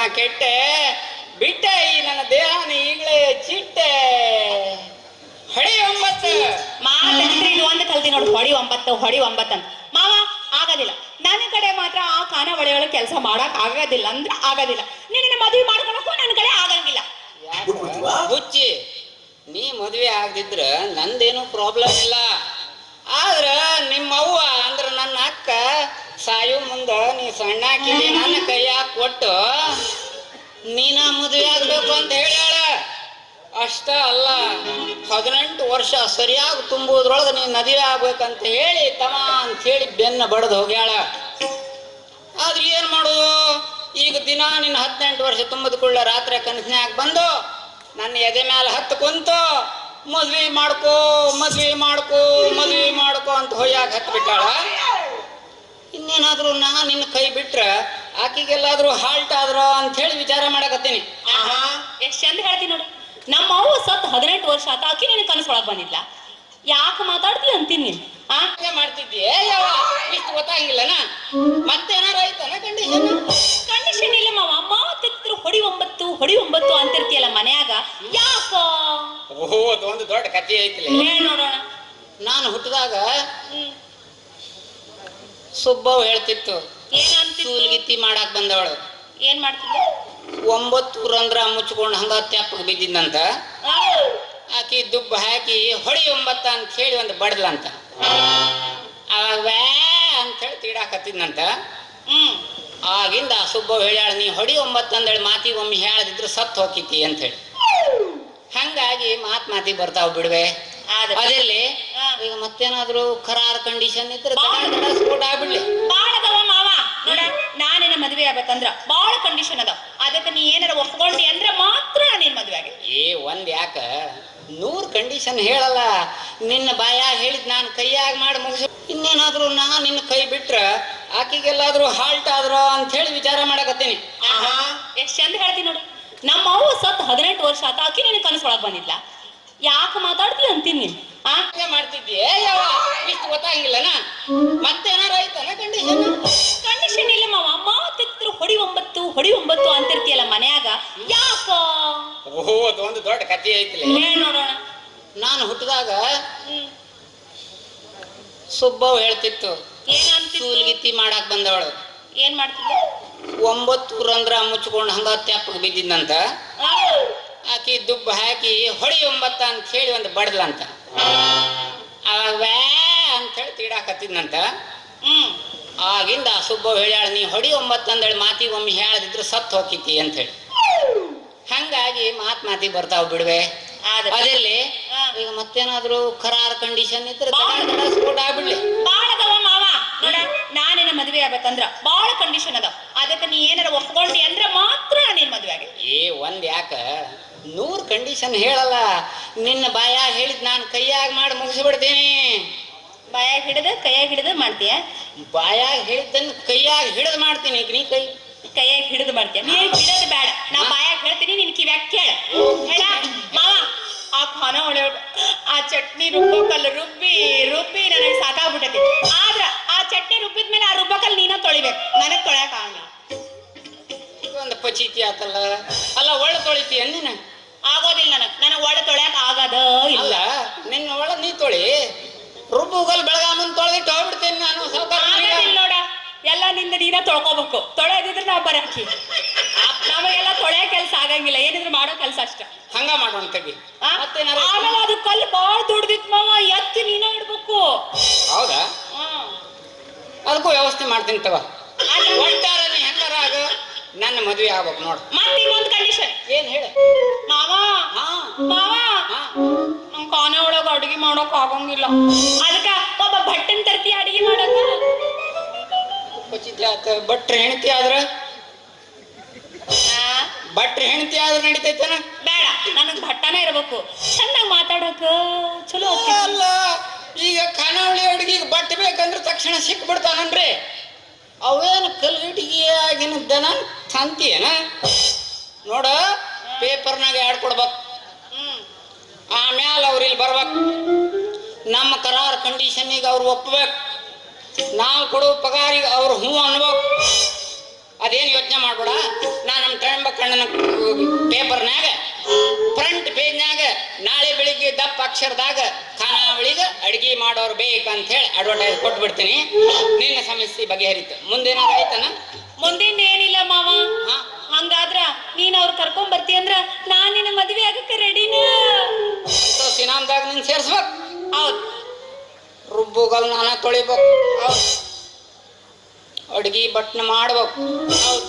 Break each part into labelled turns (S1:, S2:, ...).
S1: ನಾ ಕೆಟ್ಟೆ ಬಿಟ್ಟೆ ಈ ನನ್ನ ದೇಹನ ಈಗಲೇ ಚಿಟ್ಟೆ. ಹೊಡಿ ಒಂಬತ್ತು.
S2: ಮಾತಾಡಿದ್ರೆ ಇದು ಒಂದು ಕಲ್ತಿ ನೋಡು ಹೊಡಿ ಒಂಬತ್ತು ಹೊಡಿ ಒಂಬತ್ತು ಅಂತ. ಮಾವ ಆಗೋದಿಲ್ಲ. ನನ್ನ ಕಡೆ ಮಾತ್ರ ಆ ಖಾನಾವಳಿಗಳ ಕೆಲಸ ಮಾಡಕ್ ಆಗೋದಿಲ್ಲ ಅಂದ್ರೆ ಆಗೋದಿಲ್ಲ. ನಿನ್ನ ಮದುವೆ ಮಾಡ್ಕೊಳಕ್ಕೂ ನನ್ನ ಕಡೆ ಆಗಂಗಿಲ್ಲ.
S1: ಹುಚ್ಚಿ ನೀ ಮದುವೆ ಆಗದಿದ್ರೆ ನಂದೇನು ಪ್ರಾಬ್ಲಮ್ ಇಲ್ಲ. ಆದ್ರ ನಿಮ್ಮ ಅವ್ವ ಅಂದ್ರ ನನ್ನ ಅಕ್ಕ ಸಾಯೋ ಮುಂದ ನೀ ಸಣ್ಣ ನನ್ನ ಕೈಯಾಗ ಕೊಟ್ಟು ನೀನ ಮದುವೆ ಆಗ್ಬೇಕು ಅಂತ ಹೇಳ್ಯಾಳ? ಅಷ್ಟ ಅಲ್ಲ, ಹದಿನೆಂಟು ವರ್ಷ ಸರಿಯಾಗಿ ತುಂಬುವುದ್ರೊಳಗೆ ನೀ ಮದುವೆ ಆಗ್ಬೇಕಂತ ಹೇಳಿ ತಮ ಅಂತ ಹೇಳಿ ಬೆನ್ನ ಬಡದು ಹೋಗ್ಯಾಳ. ಆದ್ರೆ ಏನ್ ಮಾಡೋದು? ಈಗ ದಿನ ನಿನ್ನ ಹದಿನೆಂಟು ವರ್ಷ ತುಂಬದ ಕುಳ್ಳ ರಾತ್ರಿ ಕನಸಿನಾಗ ಬಂದು ನನ್ನ ಎದೆ ಮೇಲೆ ಹತ್ತು ಕುಂತು, ಮದ್ವಿ ಮಾಡ್ಕೋ ಮದ್ವಿ ಮಾಡ್ಕೋ ಮದ್ವಿ ಮಾಡ್ಕೋ ಅಂತ ಹೊಯ್ಯಾಗ ಹತ್ತು ಬಿಟ್ಟಾಳ. ಇನ್ನೇನಾದ್ರೂ ನಾ ನಿನ್ನ ಕೈ ಬಿಟ್ರ ಆಕಿಗೆಲ್ಲಾದ್ರೂ ಹಾಲ್ಟ್ ಆದ್ರೋ ಅಂತ ಹೇಳಿ ವಿಚಾರ ಮಾಡಕತ್ತೀನಿ.
S2: ಆಹಾ. ಎಷ್ಟ್ ಚಂದ ಹೇಳ್ತೀನಿ ನೋಡಿ. ನಮ್ಮ ಅವ್ವ ಸತ್ ಹದಿನೆಂಟು ವರ್ಷ ಆತ ಆಕಿ ನಿನ್ ಒಳಗ್ ಬಂದಿಲ್ಲ ಯಾಕೆ ಮಾತಾಡ್ತಿ ಅಂತೀನಿ ನೀನು? ಆ?
S1: ಹಂಗೆ ಮಾಡ್ತಿದ್ಯೆ ಯಾವ ಇಷ್ಟು ಗೊತ್ತಾಗಿಲ್ಲನ? ಮತ್ತೇನಾರ ಐತನ ಕಂಡೀಷನ್
S2: ಕಂಡೀಷನ್ ಇಲ್ಲ ಮಾವ. ಮಾತಿದ್ರು ಹೊಡಿ ಒಂಬತ್ತು ಹೊಡಿ ಒಂಬತ್ತು ಅಂತಿರ್ತೀಯಲ್ಲ ಮನ್ಯಾಗ. ಯಾಕ?
S1: ಓಹೋ ಅದೊಂದು ದೊಡ್ಡ ಕಥೆ ಐತಿಲ್ಲ
S2: ಹೇಳಿ ನೋಡೋಣ.
S1: ನಾನು ಹುಟ್ಟಿದಾಗ
S2: ಹ್ಮ್.
S1: ಸುಬ್ಬವ್ ಹೇಳ್ತಿತ್ತು
S2: ಏನಂತಿತ್ತು
S1: ಸೂಲ್ಗಿತ್ತಿ ಮಾಡಾಕ್ ಬಂದವಳು.
S2: ಏನ್ ಮಾಡ್ತಿದ್ದ
S1: ಒಂಬತ್ತು ರಂಧ್ರ ಮುಚ್ಕೊಂಡು ಹಂಗ ತೆಪ್ಪಗೆ ಬಿದ್ದಿದ್ದಂತ ಆಕಿ ದುಬ್ಬ ಹಾಕಿ ಹೊಡಿ ಒಂಬತ್ತ ಅಂತ ಹೇಳಿ ಒಂದು ಬಡ್ದ್ಲಂತ ಅವಾಗ ವ್ಯಾ ಅಂತ ಹೇಳಿ ತೀಡಾಕತ್ತಿದ್ನಂತ
S2: ಹ್ಮ್.
S1: ಆಗಿಂದ ಆ ಸುಬ್ಬ ಹೇಳ್ಯಾಳ ನೀ ಹೊಡಿ ಒಂಬತ್ತು ಅಂದೇಳಿ ಮಾತಿ ಒಮ್ಮೆ ಹೇಳದಿದ್ರು ಸತ್ತು ಹೋಗಿತಿ ಅಂತ ಹೇಳಿ. ಹಂಗಾಗಿ ಮಾತ್ ಮಾತಿ ಬರ್ತಾವ ಬಿಡ್ವೆ.
S2: ಅದರಲ್ಲಿ
S1: ಅದಿರ್ಲಿ ಈಗ ಮತ್ತೇನಾದ್ರೂ ಖರಾರ್ ಕಂಡೀಷನ್ ಇದ್ರೆ ಸ್ಫೋಟ ಆಗ್ಬಿಡ್ಲಿ
S2: ನೋಡ ನಾನೇನ ಮದ್ವೆ ಆಗ್ಬೇಕಂದ್ರ ಬಾಳ ಕಂಡೀಷನ್ ಅದಾವ ಅದಕ್ಕೆ ನೀ ಏನಾರ ಒಪ್ಕೊಂಡಿ ಅಂದ್ರ ಮಾತ್ರ ನೀನ್ ಮದ್ವೆ ಆಗಿ
S1: ಏ ಒಂದ್ ಯಾಕ? ನೂರ್ ಕಂಡೀಷನ್ ಹೇಳಲ್ಲ. ನಿನ್ನ ಬಾಯ ಹೇಳಿದ್ ನಾನು ಕೈಯಾಗ ಮಾಡಿ ಮುಗಿಸಿ ಇನ್ನೇನಾದ್ರೂ ನಾ ನಿನ್ನ ಕೈ ಬಿಟ್ರ ಆಕಿಗೆಲ್ಲಾದ್ರೂ ಹಾಲ್ಟ್ ಆದ್ರ ಅಂತ ಹೇಳಿ ವಿಚಾರ ಮಾಡಕತ್ತೀನಿ.
S2: ಆಹಾ ಎಷ್ಟ್ ಚಂದ ಹೇಳ್ತೀನಿ ನೋಡಿ. ನಮ್ಮ ಅವ್ವ ಸತ್ ಹದಿನೆಂಟು ವರ್ಷ ಆತ ಆಕಿ ನಿನ್ ಕನಸೊಳಗ್ ಬಂದಿಲ್ಲ ಯಾಕೆ ಮಾತಾಡ್ತಿ ಅಂತೀನಿ ನೀನ್?
S1: ಯಾವ ಇಷ್ಟು ಗೊತ್ತಾಗಿಲ್ಲನ ಮತ್ತೇನಾರ ಐತನ ಕಂಡೀಷನ್
S2: ಕಂಡೀಷನ್ ಇಲ್ಲ ಮಾವ. ಮಾತಿದ್ರು ಹೊಡಿ ಒಂಬತ್ತು ಹೊಡಿ ಒಂಬತ್ತು ಅಂತಿರ್ತೀಯಲ್ಲ ಮನ್ಯಾಗ. ಯಾಕ?
S1: ಓಹೋ ಅದೊಂದು ದೊಡ್ಡ ಕಥೆ ಐತಿಲ್ಲ
S2: ಹೇಳ್ ನೋಡೋಣ?
S1: ನಾನು ಹುಟ್ಟಿದಾಗ ಸುಬ್ಬವ್ ಹೇಳ್ತಿತ್ತು ಸೂಲ್ಗಿತ್ತಿ ಮಾಡಾಕ್ ಬಂದವಳು.
S2: ಏನ್ ಮಾಡ್ತಿದ್ದ
S1: ಒಂಬತ್ತು ರಂಧ್ರ ಮುಚ್ಕೊಂಡು ಹಂಗ ತೆಪ್ಪಗೆ ಬಿದ್ದಿದ್ದಂತ ಆಕಿ ದುಬ್ಬ ಹಾಕಿ ಹೊಡಿ ಒಂಬತ್ತ ಅಂತ ಹೇಳಿ ಒಂದು ಬಡ್ದ್ಲಂತ. ಅವಾಗ ವ್ಯಾ ಅಂತ ಹೇಳಿ ತೀಡಾಕತ್ತಿದ್ನಂತ
S2: ಹ್ಮ್
S1: ಆಗಿಂದ ಆ ಸುಬ್ಬ ಹೇಳ್ಯಾಳ ನೀ ಹೊಡಿ ಒಂಬತ್ತಂದೇಳಿ ಮಾತಿಗೆ ಒಮ್ಮೆ ಹೇಳದಿದ್ರು ಸತ್ತು ಹೋಗಿತಿ ಅಂತ ಹೇಳಿ. ಹಂಗಾಗಿ ಮಾತ್ ಮಾತಿ ಬರ್ತಾವ ಬಿಡ್ವೆ.
S2: ಅದಲ್ಲಿ.
S1: ಈಗ ಮತ್ತೇನಾದ್ರೂ ಖರಾರ್ ಕಂಡೀಷನ್ ಇದ್ರೆ ಸ್ಫೋಟ ಆಗ್ಬಿಡ್ಲಿ.
S2: ನಾನೇನ ಮದ್ವೆ ಆಗ್ಬೇಕಂದ್ರ ಬಾಳ ಕಂಡೀಷನ್ ಅದ ಅದಕ್ಕೆ ನೀ ಏನಾರ ಒಪ್ಕೊಂಡಿ ಅಂದ್ರೆ ಮಾತ್ರ ನೀನ್ ಮದ್ವೆ ಆಗಿ
S1: ಏ ಒಂದ್ ಯಾಕ? ನೂರ್ ಕಂಡೀಷನ್ ಹೇಳಲ್ಲ. ನಿನ್ನ ಬಾಯ ಹೇಳಿದ್ ನಾನು ಕೈಯಾಗ ಮಾಡಿ ಮುಗಿಸ್ಬಿಡ್ತೀನಿ.
S2: ಬಾಯಾಗ ಹಿಡಿದು ಕೈಯಾಗ ಹಿಡಿದು ಮಾಡ್ತೀಯ?
S1: ಬಾಯಾಗ ಹೇಳಿದ್ದನ್ನು ಕೈಯಾಗ ಹಿಡಿದು ಮಾಡ್ತೀನಿ ಈಗ ನೀ ಕೈ.
S2: ಕೈಯಾಗ ಹಿಡಿದು ಮಾಡ್ತೀಯ? ನೀ ಹಿಡಿದು ಬೇಡ. ನಾ ಬಾಯಾಗ ಹೇಳ್ತೀನಿ ನಿನ್ ಕಿವ್ಯಾಗ ಕೇಳ. ಹೇಳ? ಮಾವ ಆ ಖಾನ ಒಳ್ಳೆ ಆ ಚಟ್ನಿ ರುಬ್ಬೋಕಲ್ಲ ರುಬ್ಬಿ ರುಬ್ಬಿ ನನಗೆ ಸಾಕಾಗ್ಬಿಟ್ಟೈತಿ ಆದ್ರ ಆ ಚಟ್ನಿ ರುಬ್ಬಿದ ಮೇಲೆ ಆ ರುಬ್ಬಕಲ್ ನೀನ ತೊಳಿಬೇಕು. ನನಗೆ ತೊಳ್ಯಾಕ ಆಗಲ್ಲ.
S1: ಒಂದು ಪಚೀತಿ ಆತಲ್ಲ. ಅಲ್ಲ ಒಳ್ಳೆ ತೊಳಿತಿ ನೀನು?
S2: ಆಗೋದಿಲ್ಲ ನನಗೆ. ನನಗೆ ಒಳ್ಳೆ ತೊಳ್ಯಾಕ ಆಗದ ಇಲ್ಲ.
S1: ನಿನ್ನ ಒಳ್ಳೆ ನೀ ತೊಳಿ. ರುಬ್ಬುಗಲ್ ಬೆಳಗಾಮನ್ ತೊಳೆದು ಹೋಗ್ಬಿಡ್ತೇನೆ ನಾನು. ಸ್ವಲ್ಪ
S2: ಆಗೋದಿಲ್ಲ ನೋಡ ಎಲ್ಲ ನಿಂದ ನೀನ ತೊಳ್ಕೋಬೇಕು. ತೊಳೆದಿದ್ರೆ ನಾವು ಬರಾಕಿ ನಮಗೆಲ್ಲ ತೊಳೆಯ ಕೆಲಸ ಆಗಂಗಿಲ್ಲ ಏನಿದ್ರು ಮಾಡೋ ಕೆಲಸ ಅಷ್ಟ.
S1: ಹಂಗ ಮಾಡೋಣ ತಗಿ?
S2: ಆಮೇಲೆ ಅದು ಕಲ್ಲು ಬಾಳ ದುಡ್ದಿತ್ ಮಾವ ಎತ್ತಿ ನೀನ ಇಡ್ಬೇಕು.
S1: ಹೌದಾ. ಅದಕ್ಕೂ ವ್ಯವಸ್ಥೆ ಮಾಡ್ತೀನಿ ತಗೋ.
S2: ಅಲ್ಲ,
S1: ಒಟ್ಟಾರೆ ನನ್ನ ಮದುವೆ ಆಗ್ಬೇಕು ನೋಡು.
S2: ಮತ್ತೆ ಇನ್ನೊಂದ್ ಕಂಡೀಷನ್
S1: ಏನ್ ಹೇಳು?
S2: ಮಾವ
S1: ಹಾ.
S2: ಮಾವ. ನಮ್ ಕಾನೆ ಒಳಗ ಅಡುಗೆ ಮಾಡೋಕ್ ಆಗಂಗಿಲ್ಲ. ಅದಕ್ಕ ಒಬ್ಬ ಭಟ್ಟನ್ ತರ್ತಿ ಅಡಿಗೆ ಮಾಡಕ.
S1: ಆತ. ಭಟ್ರ ಹೆಂಡತಿ ಆದ್ರ? ಭಟ್ರ ಹೆಂಡತಿ ಆದ್ರ ನಡಿತೈತನ?
S2: ಬೇಡ ನನಗ್ ಭಟ್ಟನೇ ಇರ್ಬೇಕು. ಚೆನ್ನಾಗ್ ಮಾತಾಡಕ. ಚಲೋ.
S1: ಅಲ್ಲ ಈಗ ಕನಾವಳಿ ಅಡುಗೆಗೆ ಬಟ್ಟೆ ಬೇಕಂದ್ರೆ ತಕ್ಷಣ ಸಿಕ್ಬಿಡ್ತಾನನ್ರಿ. ಅವೇನು ಕಲ್ಗಟ್ಟಿಗೆ ಆಗಿನ ದನ? ತಂತಿಯೇನ? ನೋಡ, ಪೇಪರ್ನಾಗ ಆಡ್ಕೊಡ್ಬೇಕು
S2: ಹ್ಮ್
S1: ಆಮ್ಯಾಲ ಅವ್ರು ಇಲ್ಲಿ ಬರ್ಬೇಕು. ನಮ್ಮ ಕರಾರ್ ಕಂಡೀಷನ್ನಿಗೆ ಅವ್ರು ಒಪ್ಪಬೇಕು ನಾವು ಕೊಡೋ ಪಗಾರಿಗೆ ಅವ್ರು ಹ್ಞೂ ಅನ್ಬೇಕು. ಅದೇನು ಯೋಚನೆ ಮಾಡ್ಬೇಡ. ನಾ ನಮ್ಮ ಟ್ರಂಬ ಕಣ್ಣನ ಪೇಪರ್ನಾಗ ಫ್ರಂಟ್ ಪೇಜ್ನಾಗ ನಾಳೆ ಬೆಳಿಗ್ಗೆ ದಪ್ಪ ಅಕ್ಷರದಾಗ ಖಾನಾವಳಿಗೆ ಅಡಿಗೆ ಮಾಡೋರು ಬೇಕಂತ ಹೇಳಿ ಅಡ್ವರ್ಟೈಸ್ ಕೊಟ್ಬಿಡ್ತೀನಿ. ನಿನ್ನ ಸಮಸ್ಯೆ ಬಗೆಹರಿತು. ಮುಂದೇನಾದ್ರು ಆಯ್ತನ?
S2: ಮುಂದಿನ ಏನಿಲ್ಲ ಮಾವ ಹಂಗಾದ್ರ ನೀನ್ ಅವ್ರ ಕರ್ಕೊಂಡ್ ಬರ್ತಿ ಅಂದ್ರ ನಾನ್ ನಿನ್ನ ಮದ್ವೆ ಆಗಕ್ಕೆ ರೆಡಿನ
S1: ಸಿನಾಮ್ದಾಗ ನೀನ್ ಸೇರ್ಸ್ಬೇಕು.
S2: ಹೌದ್.
S1: ರುಬ್ಬುಗಲ್ ನಾನ ತೊಳಿಬೇಕು. ಹೌದ್. ಅಡ್ಗಿ ಬಟ್ನ ಮಾಡ್ಬೇಕು. ಹೌದ್.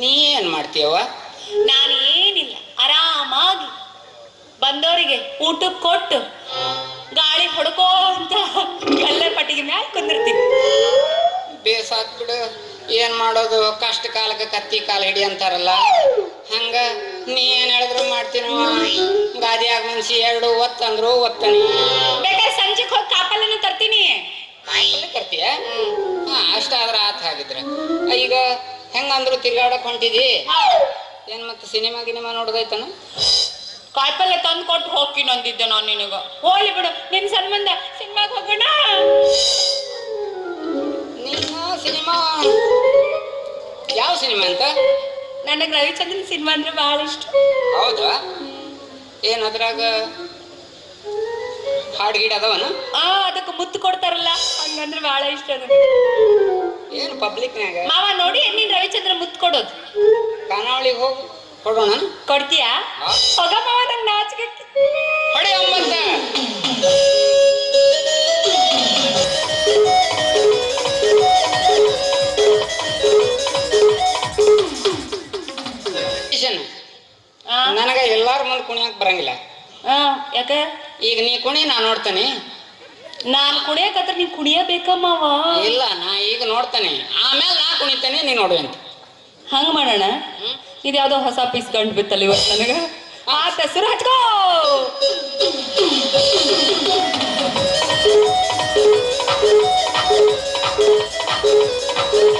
S1: ನೀ ಏನ್ ಮಾಡ್ತೀಯವ
S2: ನಾನು ಏನಿಲ್ಲ ಆರಾಮಾಗಿ ಬಂದವರಿಗೆ ಊಟ ಕೊಟ್ಟು ಗಾಳಿ ಹೊಡ್ಕೋ ಅಂತ ಕಲ್ಲರ್ ಪಟ್ಟಿಗೆ ಮ್ಯಾಲ ಕುಂದಿರ್ತೀನಿ.
S1: ಬೇಸಾತ್ ಬಿಡು. ಏನ್ ಮಾಡೋದು? ಕಷ್ಟ ಕಾಲಕ್ಕೆ ಕತ್ತಿ ಕಾಲ ಹಿಡಿ ಅಂತಾರಲ್ಲ. ಹಂಗ ನೀ ಏನ್ ಹೇಳಿದ್ರು ಮಾಡ್ತೀನವ ಗಾದಿಯಾಗ ಮನ್ಸಿ ಎರಡು ಒತ್ತಂದ್ರು ಒತ್ತನಿ
S2: ಬೇಕಾದ್ರೆ ಸಂಜೆಗೆ ಹೋಗಿ ಕಾಪಲ್ಲನ್ನು ತರ್ತೀನಿ.
S1: ತರ್ತೀಯ? ಹಾ ಅಷ್ಟಾದ್ರ ಆತ ಹಾಗಿದ್ರೆ. ಈಗ ಹೆಂಗಂದ್ರು ತಿರ್ಗಾಡಕ್ ಹೊಂಟಿದಿ? ಏನ್ ಮತ್ತೆ ಸಿನಿಮಾ ಗಿನಿಮಾ ನೋಡೋದೈತನ
S2: ಕಾಯಿಪಲ್ಲೆ ತಂದು ಕೊಟ್ಟು ಹೋಗ್ತೀನಿ ಅಂದಿದ್ದೆ ನಾನು ನಿನಗ. ಹೋಗ್ಲಿ ಬಿಡು ನಿನ್ ಸಂಬಂಧ ಸಿನಿಮಾಗೆ ಹೋಗೋಣ.
S1: ಯಾವ ಸಿನಿಮಾ ಅಂತ?
S2: ನನಗೆ ರವಿಚಂದ್ರನ್ ಸಿನಿಮಾ ಅಂದ್ರೆ ಬಹಳ ಇಷ್ಟ.
S1: ಹೌದಾ? ಏನ್ ಅದ್ರಾಗ? ಹಾಡ್ ಗೀಡ್ ಅದಾವನ?
S2: ಆ ಅದಕ್ಕೆ ಮುತ್ತು ಕೊಡ್ತಾರಲ್ಲ ಹಂಗಂದ್ರೆ ಬಹಳ ಇಷ್ಟ ನನಗೆ.
S1: ಏನು ಪಬ್ಲಿಕ್ನಾಗ
S2: ಮಾವ ನೋಡಿ ನೀನ್ ರವಿಚಂದ್ರ ಮುತ್ತು ಕೊಡೋದು.
S1: ಖಾನಾವಳಿಗೆ ಹೋಗು ಕೊಡೋಣ?
S2: ಕೊಡ್ತೀಯಾ. ಹೋಗ ಮಾವ ನಂಗೆ ನಾಚಿಕೆ
S1: ಹೊಡೆ ಒಂಬತ್ತ ಮುಂದೆ ಕುಣಿಯಕ್ ಬರಂಗಿಲ್ಲ.
S2: ಹಾ ಯಾಕ?
S1: ಈಗ ನೀ ಕುಣಿ ನಾ ನೋಡ್ತೇನೆ.
S2: ನಾನ್ ಕುಣಿಯಕತ್ರ ನೀ ಕುಣಿಯಬೇಕಮ್ಮವ ಮಾವ?
S1: ಇಲ್ಲ ನಾ ಈಗ ನೋಡ್ತೇನೆ. ಆಮೇಲೆ ನಾ ಕುಣಿತೇನೆ ನೀ ನೋಡು ಅಂತ.
S2: ಹಂಗ ಮಾಡೋಣ?
S1: ಇದು
S2: ಯಾವ್ದೋ ಹೊಸ ಪೀಸ್ ಗಂಡು ಬಿತ್ತಲ್ಲ ಇವತ್ತು ನನಗ? ಆ ಹೆಸರು ಹಚ್ಕೋ!
S3: ಅಗಬೇಡ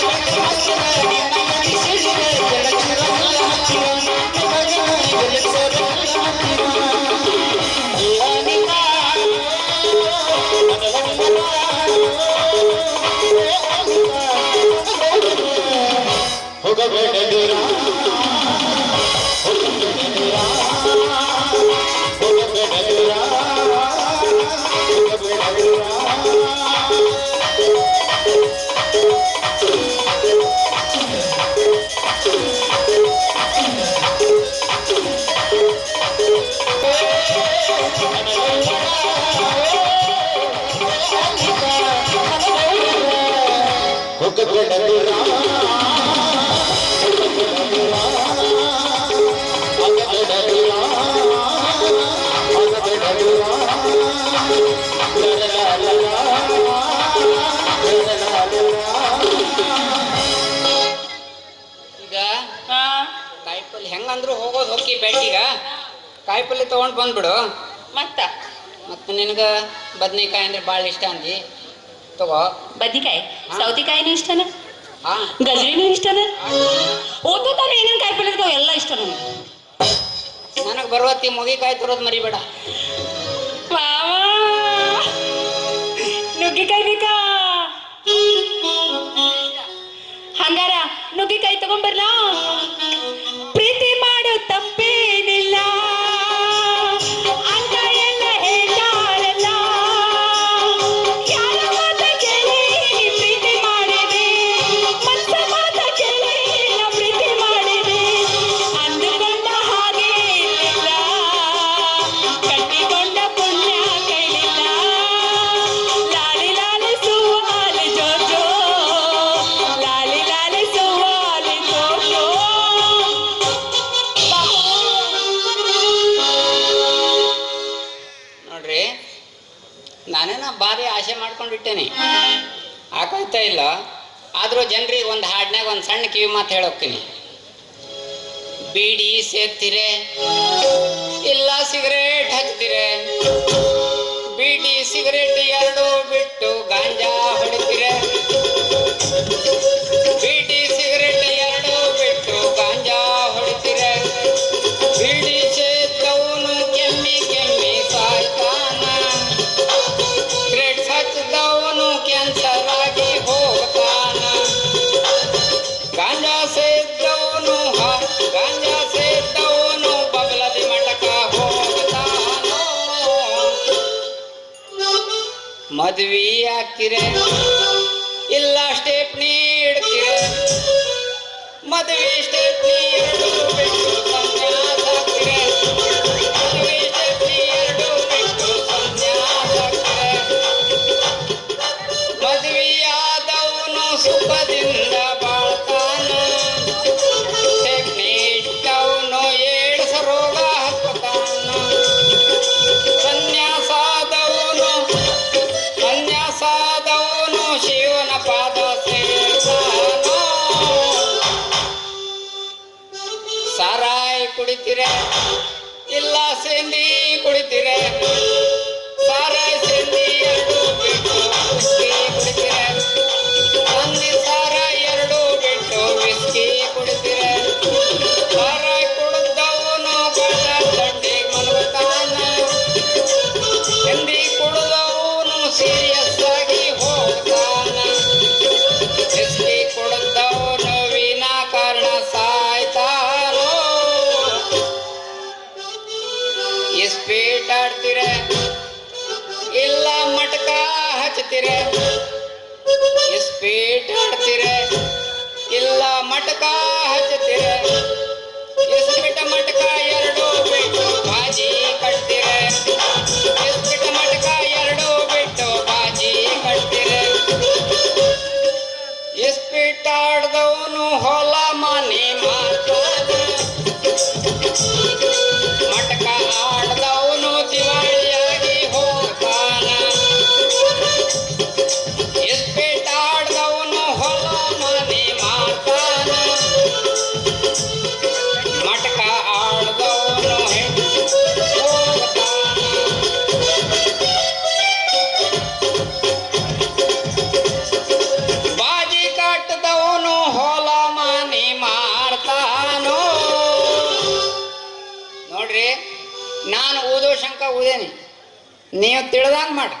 S3: Go,
S1: go,
S2: go.
S1: ಕಾಯಿಪಲ್ಲೆ ತಗೊಂಡ್ ಹೋಗೋದು ತಗೊಂಡು ಬಂದ್ಬಿಡು.
S2: ಮತ್ತ?
S1: ಮತ್ತು ನಿನಗ ಬದ್ನೆಕಾಯಿ ಅಂದ್ರೆ ಭಾಳ ಇಷ್ಟ ಅಂದಿ. ಇಷ್ಟವಾ
S2: ಬದ್ನಿಕಾಯಿ. ಸೌತೆಕಾಯಿನೂ ಇಷ್ಟನ? ಗಜ್ರಿನೂ ಇಷ್ಟನ? ಓದ್ತಾನೆ ಏನೇನು ಕಾಯಿ ಪಲ್ಲೆ ಎಲ್ಲ ಇಷ್ಟ ನನಗೆ
S1: ನನಗೆ ಬರುವತ್ತಿ ಮುಗಿಕಾಯಿ ತರೋದು ಮರಿಬೇಡ.
S2: ನುಗ್ಗಿಕಾಯಿ ಬೇಕಾ? ಹಂಗಾರ ನುಗ್ಗಿಕಾಯಿ ತಗೊಂಬರ್ಲಾ? ಹಾಕತ್ತೀನಿ ಹಾಕೋಯ್ತಾ ಇಲ್ಲ?
S1: ಆದರೂ ಜನರಿಗೆ ಒಂದು ಹಾಡಿನಾಗ ಒಂದು ಸಣ್ಣ ಕಿವಿ ಮಾತು ಹೇಳೋಕ್ತೀನಿ. ಬೀಡಿ ಸೇರ್ತಿರೆ ಇಲ್ಲ ಸಿಗರೇಟ್ ಹಚ್ತಿರೆ, ಬೀಡಿ ಸಿಗರೇಟ್ ಎರಡು ಬಿಟ್ಟು ಮದ್ವಿ ಹಾಕಿರ ಇಲ್ಲ ಸ್ಟೇಪ್ ನೀಡ್ತೀರ. ಮದ್ವೆ ಸ್ಟೇಪ್ ನೀಡ இருக்கிறேன் मटका हचते इसमें मटका एरडो बेटो भाजी। ಕೇಳ್ದಂಗೆ ಮಾಡಿ.